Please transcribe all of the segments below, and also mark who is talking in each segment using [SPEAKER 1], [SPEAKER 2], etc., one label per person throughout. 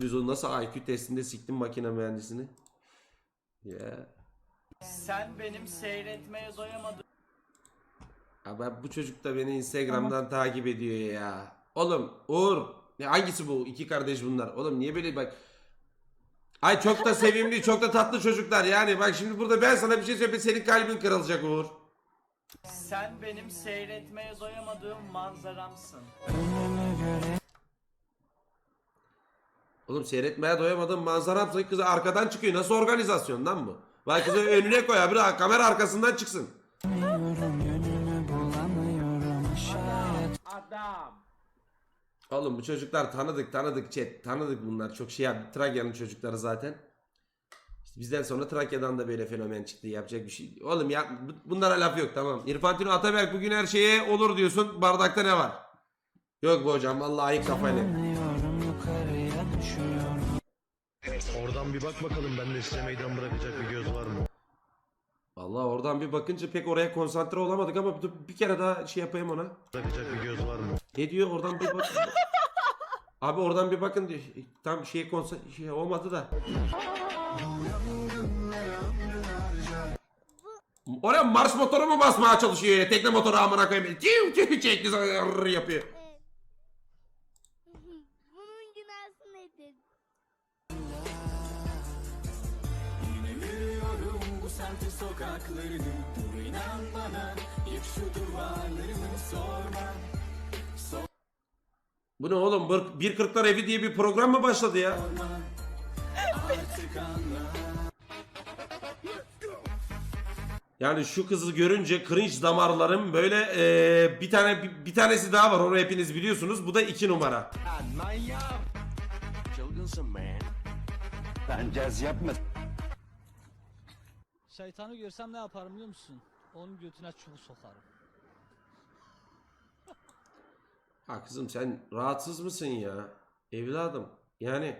[SPEAKER 1] Biz o nasıl IQ testinde siktim makine mühendisini? Ya.
[SPEAKER 2] Sen benim seyretmeye doyamadığım
[SPEAKER 1] Ama bu çocuk da beni Instagram'dan takip ediyor ya. Oğlum Uğur. Ne hangisi bu? İki kardeş bunlar. Oğlum niye böyle bak. Ay çok da sevimli, çok da tatlı çocuklar. Yani bak şimdi burada ben sana bir şey söyleyeyim. Senin kalbin kırılacak Uğur.
[SPEAKER 2] Sen benim seyretmeye doyamadığım manzaramsın.
[SPEAKER 1] Oğlum seyretmeye doyamadım manzaram kızı arkadan çıkıyor. Nasıl organizasyon lan bu? Bak kızı önüne koy abi kamera arkasından çıksın.
[SPEAKER 2] Adam.
[SPEAKER 1] Oğlum bu çocuklar tanıdık tanıdık chat tanıdık bunlar çok şey yaptı. Trakya'nın çocukları zaten. İşte bizden sonra Trakya'dan da böyle fenomen çıktı yapacak bir şey. Oğlum ya bu- bunlara laf yok tamam. İrfantino Ataberk bugün her şeye olur diyorsun bardakta ne var? Yok bu hocam vallahi ayık kafayla.
[SPEAKER 3] Oradan bir bak bakalım bende size meydan bırakacak bir göz var mı?
[SPEAKER 1] Vallahi oradan bir bakınca pek oraya konsantre olamadık ama dur bir kere daha şey yapayım ona.
[SPEAKER 3] Bırakacak bir göz var mı?
[SPEAKER 1] Ne diyor oradan bir bak. Abi oradan bir bakın diyor. Tam şeye konsa şey olmadı da. Oraya Mars motoru mu basmaya çalışıyor ya? Tekne motoru amına koyayım. Tiu tiu çekti yapıyor. Bu ne oğlum? Bir- 1.40'lar evi diye bir program mı başladı ya? Yani şu kızı görünce cringe damarlarım böyle eee, bir tane bir, bir tanesi daha var onu hepiniz biliyorsunuz. Bu da iki numara.
[SPEAKER 4] Şeytanı görsem ne yaparım biliyor musun? Onun götüne çubuğu sokarım.
[SPEAKER 1] Ha kızım sen rahatsız mısın ya? Evladım. Yani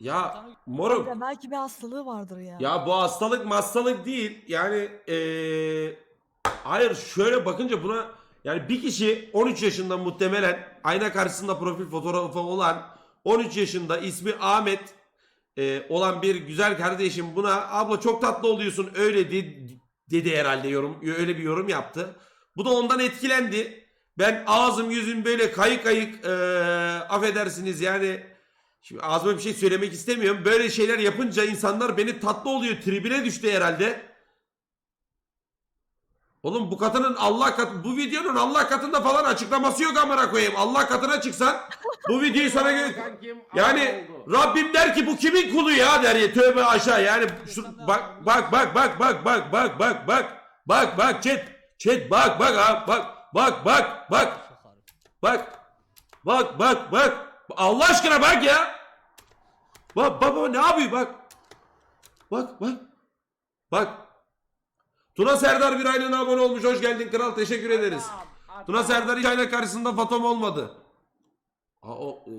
[SPEAKER 1] ya moruk
[SPEAKER 5] Ya belki bir hastalığı vardır ya.
[SPEAKER 1] ya bu hastalık hastalık değil. Yani eee, hayır şöyle bakınca buna yani bir kişi 13 yaşında muhtemelen ayna karşısında profil fotoğrafı olan 13 yaşında ismi Ahmet eee, olan bir güzel kardeşim buna abla çok tatlı oluyorsun öyle dedi, dedi herhalde yorum öyle bir yorum yaptı. Bu da ondan etkilendi. Ben ağzım yüzüm böyle kayık kayık eee, affedersiniz yani Şimdi ağzıma bir şey söylemek istemiyorum. Böyle şeyler yapınca insanlar beni tatlı oluyor. Tribine düştü herhalde. Oğlum bu katının Allah kat bu videonun Allah katında falan açıklaması yok amına koyayım. Allah katına çıksan bu videoyu sana gö- yani Rabbim der ki bu kimin kulu ya der ya tövbe aşağı yani şu, bak bak bak bak bak bak bak bak bak bak bak chat chat bak bak ha, bak bak bak bak. Bak. Bak bak bak. Allah aşkına bak ya. Bak baba ne yapıyor bak. Bak bak. Bak. Tuna Serdar bir aylığına abone olmuş. Hoş geldin kral. Teşekkür ederiz. Tuna Serdar hiç ayna karşısında fatom olmadı. Aa, o, eee,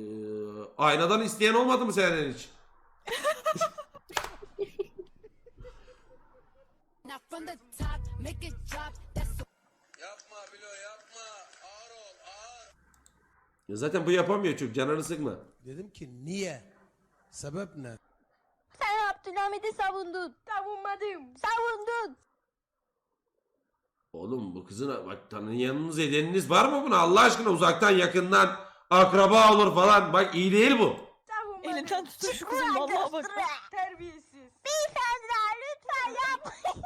[SPEAKER 1] aynadan isteyen olmadı mı senden hiç?
[SPEAKER 6] Top, make it drop. That's the
[SPEAKER 1] Ya zaten bu yapamıyor çünkü canını sıkma.
[SPEAKER 7] Dedim ki niye? Sebep ne?
[SPEAKER 6] Sen Abdülhamid'i savundun. Savunmadım. Savundun.
[SPEAKER 1] Oğlum bu kızın bak tanıyanınız edeniniz var mı buna Allah aşkına uzaktan yakından akraba olur falan bak iyi değil bu.
[SPEAKER 6] Savunmadım.
[SPEAKER 5] Elinden tutun şu kızın vallahi bak.
[SPEAKER 6] Terbiyesiz. Beyefendiler lütfen yapmayın.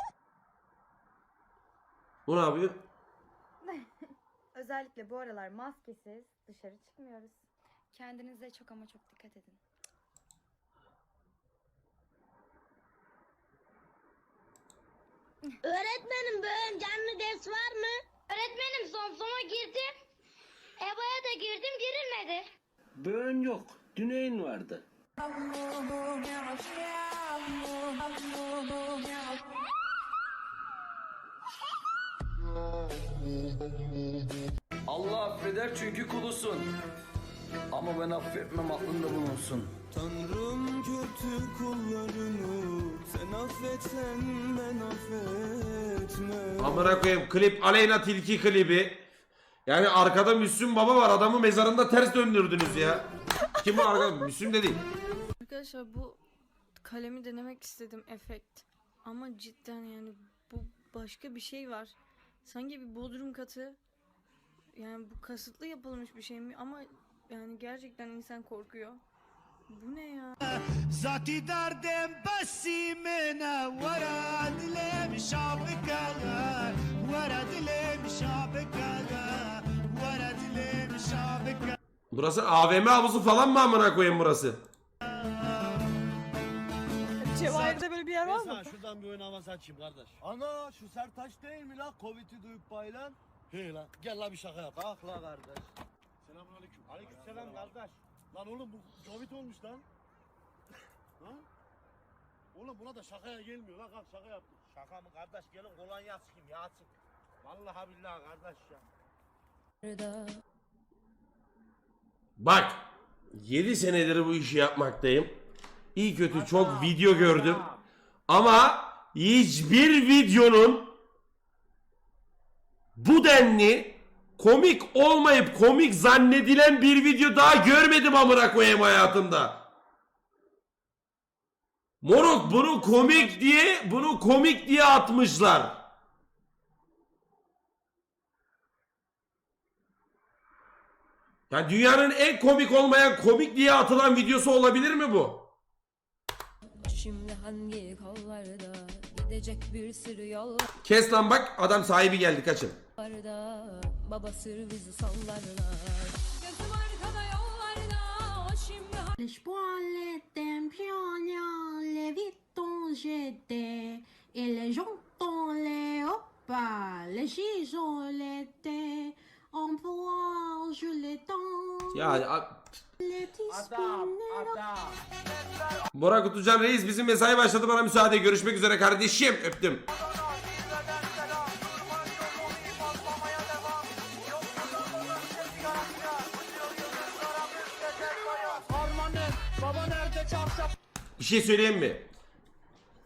[SPEAKER 1] Bu ne yapıyor?
[SPEAKER 8] Özellikle bu aralar maskesiz dışarı çıkmıyoruz. Kendinize çok ama çok dikkat edin.
[SPEAKER 6] Öğretmenim bugün canlı ders var mı? Öğretmenim son sona girdim. EBA'ya da girdim girilmedi.
[SPEAKER 9] Böğün yok. Düneyin vardı. Allah affeder çünkü kulusun. Ama ben affetmem aklında bulunsun.
[SPEAKER 10] Tanrım kötü kullarını sen affetsen ben affetmem.
[SPEAKER 1] Amına koyayım klip Aleyna Tilki klibi. Yani arkada Müslüm Baba var adamı mezarında ters döndürdünüz ya. Kim bu arkada? Müslüm de değil.
[SPEAKER 8] Arkadaşlar bu kalemi denemek istedim efekt. Ama cidden yani bu başka bir şey var. Sanki bir bodrum katı. Yani bu kasıtlı yapılmış bir şey mi? Ama yani gerçekten insan korkuyor. Bu ne ya?
[SPEAKER 10] Zati derdem besimine Vera dilim şabikada Vera dilim şabikada Vera dilim şabikada
[SPEAKER 1] Burası AVM havuzu falan mı amına koyayım burası?
[SPEAKER 5] Cevahir'de böyle bir yer var mı?
[SPEAKER 3] Mesela şuradan bir oynaması açayım kardeş. Ana şu Sertaç değil mi lan? Covid'i duyup bayılan. He lan gel lan bir şaka yap. Bak la kardeş. Selamünaleyküm. Aleykümselam kardeş. Lan oğlum bu Covid olmuş lan. ha? Oğlum buna da şakaya gelmiyor lan kalk şaka yaptık. Şaka mı kardeş gelin kolonya sıkayım ya sık. Vallahi billahi kardeş ya.
[SPEAKER 1] Bak 7 senedir bu işi yapmaktayım. İyi kötü çok video gördüm. Ama hiçbir videonun bu denli komik olmayıp komik zannedilen bir video daha görmedim amına koyayım hayatımda. Moruk bunu komik diye bunu komik diye atmışlar. Ya dünyanın en komik olmayan komik diye atılan videosu olabilir mi bu?
[SPEAKER 8] Şimdi hangi kollarda gidecek bir sürü yollarda
[SPEAKER 1] Kes lan bak adam sahibi geldi kaçın.
[SPEAKER 8] baba sır bizi sallarlar. Gözüm arkada yollarda şimdi
[SPEAKER 6] Les poils d'un piano, les vitons j'étais, et les jantons les opas, les je les temps,
[SPEAKER 1] Ya a- Bora Kutucan Reis bizim mesai başladı bana müsaade görüşmek üzere kardeşim öptüm. Bir şey söyleyeyim mi?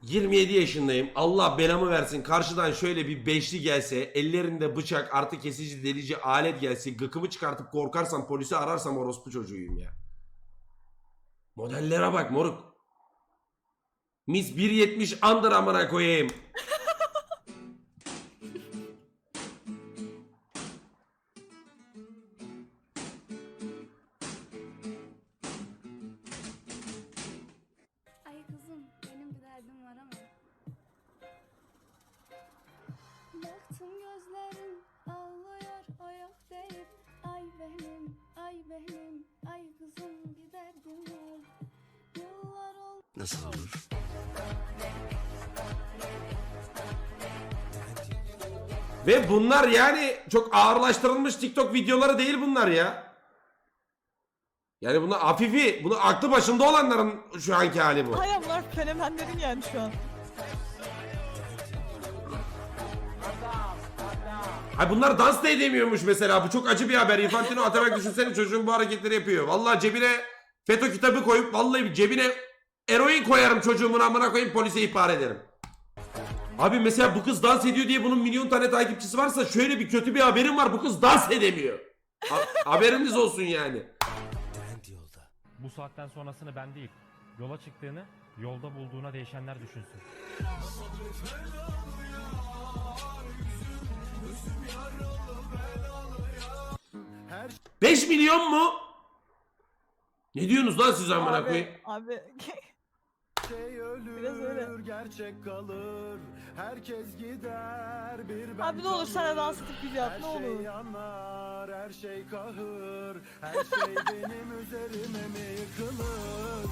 [SPEAKER 1] 27 yaşındayım. Allah belamı versin. Karşıdan şöyle bir beşli gelse, ellerinde bıçak, artı kesici, delici alet gelse, gıkımı çıkartıp korkarsam, polisi ararsam orospu çocuğuyum ya. Modellere bak moruk. Mis 1.70 andır amına koyayım.
[SPEAKER 3] Nasıl olur?
[SPEAKER 1] Ve bunlar yani çok ağırlaştırılmış TikTok videoları değil bunlar ya. Yani bunlar hafifi, bunu aklı başında olanların şu anki hali bu.
[SPEAKER 5] Hayır bunlar fenomenlerin yani şu an.
[SPEAKER 1] Ay bunlar dans da edemiyormuş mesela. Bu çok acı bir haber. Infantino Atabek düşünsene çocuğun bu hareketleri yapıyor. Vallahi cebine FETÖ kitabı koyup vallahi cebine eroin koyarım çocuğumun amına koyayım polise ihbar ederim. Abi mesela bu kız dans ediyor diye bunun milyon tane takipçisi varsa şöyle bir kötü bir haberim var. Bu kız dans edemiyor. Ha- haberiniz olsun yani.
[SPEAKER 10] Bu saatten sonrasını ben değil, yola çıktığını, yolda bulduğuna değişenler düşünsün.
[SPEAKER 1] 5 milyon mu? Ne diyorsunuz lan siz amına
[SPEAKER 5] Abi,
[SPEAKER 1] koyayım?
[SPEAKER 5] abi
[SPEAKER 3] Şey ölür,
[SPEAKER 5] Biraz öyle.
[SPEAKER 3] gerçek kalır. Herkes gider, bir ben
[SPEAKER 5] Abi ne olur sana dans edip video at
[SPEAKER 3] Her
[SPEAKER 5] ne
[SPEAKER 3] şey
[SPEAKER 5] olur.
[SPEAKER 3] yanar, her şey kahır. Her şey benim üzerime mi yıkılır?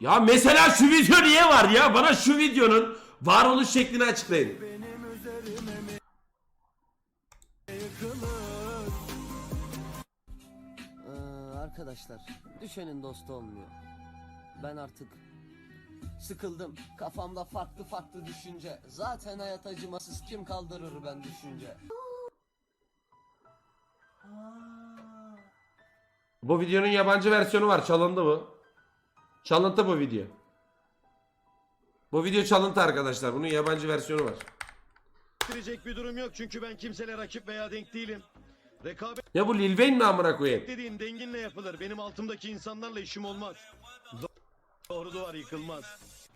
[SPEAKER 1] Ya mesela şu video niye var ya? Bana şu videonun varoluş şeklini açıklayın.
[SPEAKER 3] Benim üzerime mi yıkılır?
[SPEAKER 9] Ee, arkadaşlar düşenin dostu olmuyor. Ben artık sıkıldım. Kafamda farklı farklı düşünce. Zaten hayat acımasız kim kaldırır ben düşünce.
[SPEAKER 1] Bu videonun yabancı versiyonu var. Çalındı bu. Çalıntı bu video. Bu video çalıntı arkadaşlar. Bunun yabancı versiyonu var.
[SPEAKER 3] ettirecek bir durum yok çünkü ben kimseyle rakip veya denk değilim. Rekabet
[SPEAKER 1] Ya bu Lil Wayne mi amına koyayım?
[SPEAKER 3] dediğin denginle yapılır. Benim altımdaki insanlarla işim olmaz. Do- Doğru duvar yıkılmaz.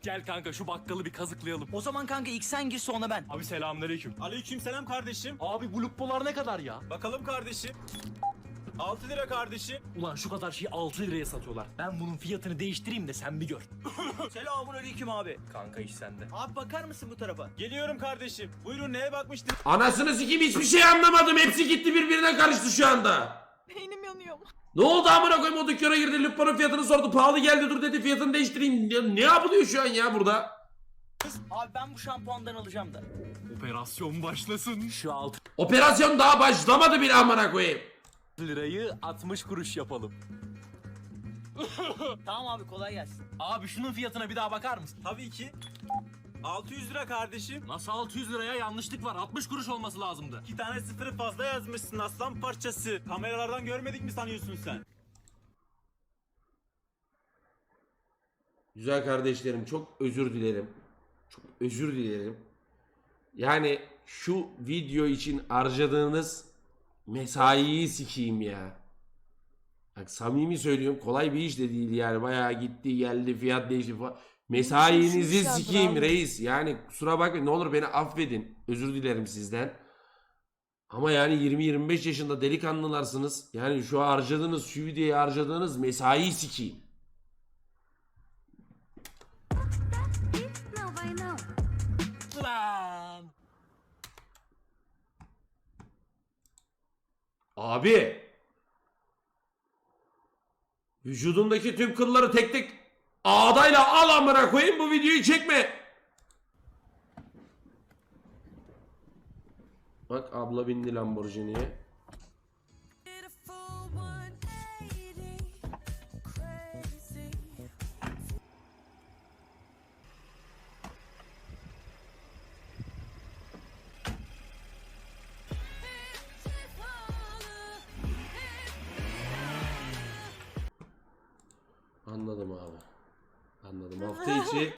[SPEAKER 11] Gel kanka şu bakkalı bir kazıklayalım. O zaman kanka ilk sen gir sonra ben. Abi selamünaleyküm. Aleyküm selam kardeşim. Abi bu lupolar ne kadar ya? Bakalım kardeşim. 6 lira kardeşim. Ulan şu kadar şeyi 6 liraya satıyorlar. Ben bunun fiyatını değiştireyim de sen bir gör. Selamun aleyküm abi. Kanka iş sende. Abi bakar mısın bu tarafa? Geliyorum kardeşim. Buyurun neye bakmıştın?
[SPEAKER 1] Anasını sikeyim hiçbir şey anlamadım. Hepsi gitti birbirine karıştı şu anda.
[SPEAKER 5] Beynim yanıyor.
[SPEAKER 1] Ne oldu amına koyayım o dükkana girdi Lupo'nun fiyatını sordu. Pahalı geldi dur dedi fiyatını değiştireyim. Ya, ne yapılıyor şu an ya burada?
[SPEAKER 11] Abi ben bu şampuandan alacağım da. Operasyon başlasın. Şu 6
[SPEAKER 1] Operasyon daha başlamadı bile amına koyayım.
[SPEAKER 11] lirayı 60 kuruş yapalım. tamam abi kolay gelsin. Abi şunun fiyatına bir daha bakar mısın? Tabii ki. 600 lira kardeşim. Nasıl 600 liraya yanlışlık var? 60 kuruş olması lazımdı. İki tane sıfırı fazla yazmışsın aslan parçası. Kameralardan görmedik mi sanıyorsun sen?
[SPEAKER 1] Güzel kardeşlerim çok özür dilerim. Çok özür dilerim. Yani şu video için harcadığınız mesaiyi sikeyim ya. Bak samimi söylüyorum kolay bir iş de değil yani. Bayağı gitti geldi fiyat değişti falan. Mesainizi sikeyim reis. Yani kusura bakmayın ne olur beni affedin. Özür dilerim sizden. Ama yani 20-25 yaşında delikanlılarsınız. Yani şu harcadığınız şu videoya harcadığınız mesaiyi sikeyim. Abi. Vücudundaki tüm kılları tek tek ağdayla al amına koyayım bu videoyu çekme. Bak abla bindi Lamborghini'ye. Hafta içi